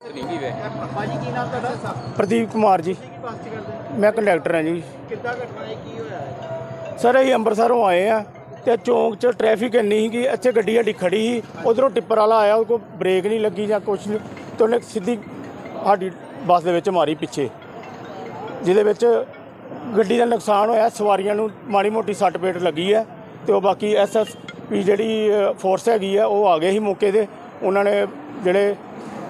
ਭਾਜੀ ਕੀ ਨਾਮ ਤੁਹਾਡਾ? ਪ੍ਰਦੀਪ ਕੁਮਾਰ ਜੀ। ਕੀ ਬੱਸ ਚ ਕਰਦੇ ਮੈਂ ਕੰਡਕਟਰ ਹਾਂ ਜੀ। ਕਿੱਦਾਂ ਘਟਨਾ ਹੈ ਕੀ ਹੋਇਆ? ਹੈ ਸਰ ਅਸੀਂ ਅੰਮ੍ਰਿਤਸਰੋਂ ਆਏ ਆ ਤੇ ਚੌਂਕ 'ਚ ਟ੍ਰੈਫਿਕ ਇੰਨੀ ਸੀ ਕਿ ਇੱਥੇ ਗੱਡੀ ਸਾਡੀ ਖੜੀ ਸੀ। ਉਧਰੋਂ ਟਿੱਪਰ ਵਾਲਾ ਆਇਆ ਉਹ ਕੋ ਬ੍ਰੇਕ ਨਹੀਂ ਲੱਗੀ ਜਾਂ ਕੁਛ ਨਹੀਂ। ਤੇ ਉਹਨੇ ਸਿੱਧੀ ਸਾਡੀ ਬੱਸ ਦੇ ਵਿੱਚ ਮਾਰੀ ਪਿੱਛੇ ਜਿਹਦੇ ਵਿੱਚ ਗੱਡੀ ਦਾ ਨੁਕਸਾਨ ਹੋਇਆ। ਸਵਾਰੀਆਂ ਨੂੰ ਮਾੜੀ ਮੋਟੀ ਸੱਟ ਪੇਟ ਲੱਗੀ ਹੈ ਤੇ ਉਹ ਬਾਕੀ ਐਸਐਸਪੀ ਜਿਹੜੀ ਫੋਰਸ ਹੈਗੀ ਆ ਉਹ ਆ ਗਏ ਸੀ ਮੌਕੇ ਤੇ। ਉਹਨਾਂ ਨੇ ਜਿਹੜੇ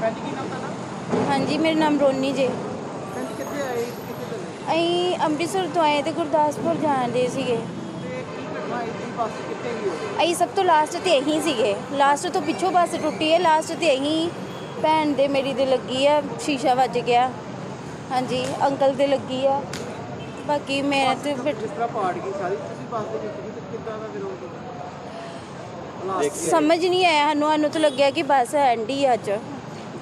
ਭਾਜੀ ਕੀ ਨਾਮ ਤੁਹਾਡਾ? ਹਾਂਜੀ ਮੇਰਾ ਨਾਮ ਰੋਨੀ ਜੇ। ਭਾਜੀ ਕਿੱਥੇ ਆਏ? ਸੀ, ਕਿੱਥੇ ਚੱਲੇ? ਅਸੀਂ ਅੰਮ੍ਰਿਤਸਰ ਤੋਂ ਆਏ ਤੇ ਗੁਰਦਾਸਪੁਰ ਜਾਂਦੇ ਸੀਗੇ। ਤੇ ਕੀ ਘਟਨਾ ਹੋਈ ਸੀ ਬੱਸ ਕਿੱਥੇ ਗਈ ਹੋਈ ਅਸੀਂ ਸਭ ਤੋਂ ਲਾਸਟ ਤੇ ਇਹੀ ਸੀਗੇ। ਲਾਸਟ ਤੋਂ ਪਿੱਛੋਂ ਬੱਸ ਟੁੱਟੀ ਹੈ। ਲਾਸਟ ਤੇ ਇਹੀ ਭੈਣ ਦੇ ਮੇਰੀ ਦੇ ਲੱਗੀ ਆ ਸ਼ੀਸ਼ਾ ਵੱਜ ਗਿਆ। ਹਾਂਜੀ ਅੰਕਲ ਦੇ ਲੱਗੀ ਆ। ਬਾਕੀ ਮੈਂ ਤੇ ਬੇਟ- ਜਿਸ ਤਰ੍ਹਾਂ ਪਾੜ ਗਈ ਸਾਰੀ ਤੁਸੀਂ ਬੱਸ ਦੇ ਵਿੱਚ ਤੇ ਕਿੱਦਾਂ ਦਾ ਫਿਰ ਉਹ ਹਾਲਾਤ ਸਮਝ ਨਹੀਂ ਆਇਆ ਸਾਨੂੰ ਸਾਨੂੰ ਤਾਂ ਲੱਗਿਆ ਕਿ ਬੱਸ ਐਂਡੀ ਅੱਜ।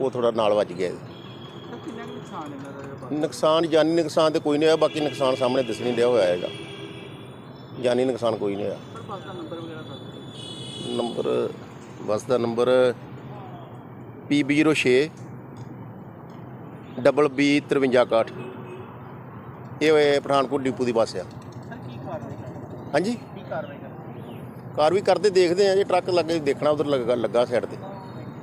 ਉਹ ਥੋੜਾ ਨਾਲ ਵੱਜ ਗਿਆ। ਕਿੰਨਾ ਕੁ ਨੁਕਸਾਨ ਇਹਨਾਂ ਦਾ ਜਿਹੜਾ ਬੱਸ ਨੁਕਸਾਨ ਜਾਨੀ ਨੁਕਸਾਨ ਤੇ ਕੋਈ ਨਹੀਂ ਹੋਇਆ ਬਾਕੀ ਨੁਕਸਾਨ ਸਾਹਮਣੇ ਦਿਸ ਨਹੀਂ ਰਿਹਾ ਹੋਇਆ ਹੈਗਾ। ਜਾਨੀ ਨੁਕਸਾਨ ਕੋਈ ਨਹੀਂ ਹੋਇਆ। ਬੱਸ ਦਾ ਨੰਬਰ ਵਗੈਰਾ ਦੱਸ ਨੰਬਰ ਬੱਸ ਦਾ ਨੰਬਰ PB06 ਡਬਲ B 5361 ਇਹ ਹੋਏ ਪਠਾਨਕੋਟ ਡਿਪੂ ਦੀ ਬੱਸ ਆ। ਹਾਂਜੀ? ਕੀ ਕਾਰਵਾਈ ਕਰਨੀ ਕਾਰ ਵੀ ਕਰਦੇ ਦੇਖਦੇ ਆ ਜੇ ਟਰੱਕ ਲੱਗੇ ਦੇਖਣਾ ਉਧਰ ਲੱਗਾ ਲੱਗਾ ਸਾਈਡ ਤੇ।